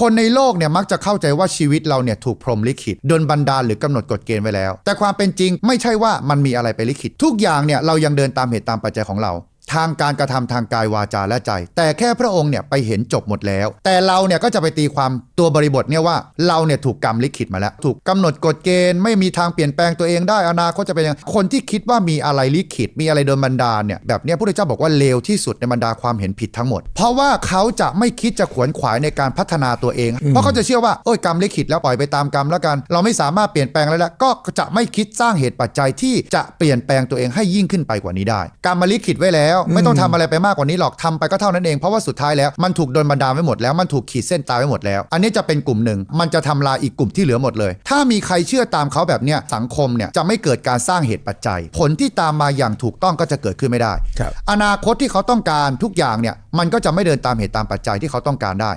คนในโลกเนี่ยมักจะเข้าใจว่าชีวิตเราเนี่ยถูกพรหมลิขิตดนบันดาลหรือกำหนดกฎเกณฑ์ไว้แล้ว แต่ความเป็นจริงไม่ใช่ว่ามันมีอะไรไปลิขิต ทุกอย่างเนี่ยเรายังเดินตามเหตุตามปัจจัยของเรา ทางการกระทำทางกายวาจาและใจ แต่แค่พระองค์เนี่ยไปเห็นจบหมดแล้ว แต่เราเนี่ยก็จะไปตีความตัวบริบทเนี่ยว่าเราเนี่ยถูกกรรมลิขิตมาแล้ว ถูกกำหนดกฎเกณฑ์ ไม่มีทางเปลี่ยนแปลงตัวเองได้อนาคตจะเป็นยังไงคนที่คิดว่ามีอะไรลิขิตมีอะไรโดนบันดาลเนี่ยแบบเนี้ยพระพุทธเจ้าบอกว่าเลวที่สุดในบรรดาความเห็นผิดทั้งหมด เพราะว่าเขาจะไม่คิดจะขวนขวายในการพัฒนาตัวเอง เพราะเขาจะเชื่อว่าโอ้ยกรรมลิขิตแล้วปล่อยไปตามกรรมแล้วกัน เราไม่สามารถเปลี่ยนแปลงอะไรแล้วก็จะไม่คิดสร้างเหตุปัจจัยที่จะเปลี่ยนแปลงตัวเองให้ยิ่งขึ้นไปกว่านี้ได้ กรรมมาลิขิตไว้แล้วไม่ต้องทำอะไรไปมากกว่านี้หรอกทำไปก็เท่านั้นเองเพราะว่าสุดท้ายแล้วมันถูกโดนบันดาลไว้หมดแล้วมันถูกขีดเส้นตายไว้หมดแล้ว อันนี้จะเป็นกลุ่มหนึ่งมันจะทำลายอีกกลุ่มที่เหลือหมดเลย ถ้ามีใครเชื่อตามเขาแบบเนี้ยสังคมเนี่ยจะไม่เกิดการสร้างเหตุปัจจัย ผลที่ตามมาอย่างถูกต้องก็จะเกิดขึ้นไม่ได้ครับอนาคตที่เขาต้องการทุกอย่างเนี่ยมันก็จะไม่เดินตามเหตุตามปัจจัยที่เขาต้องการได้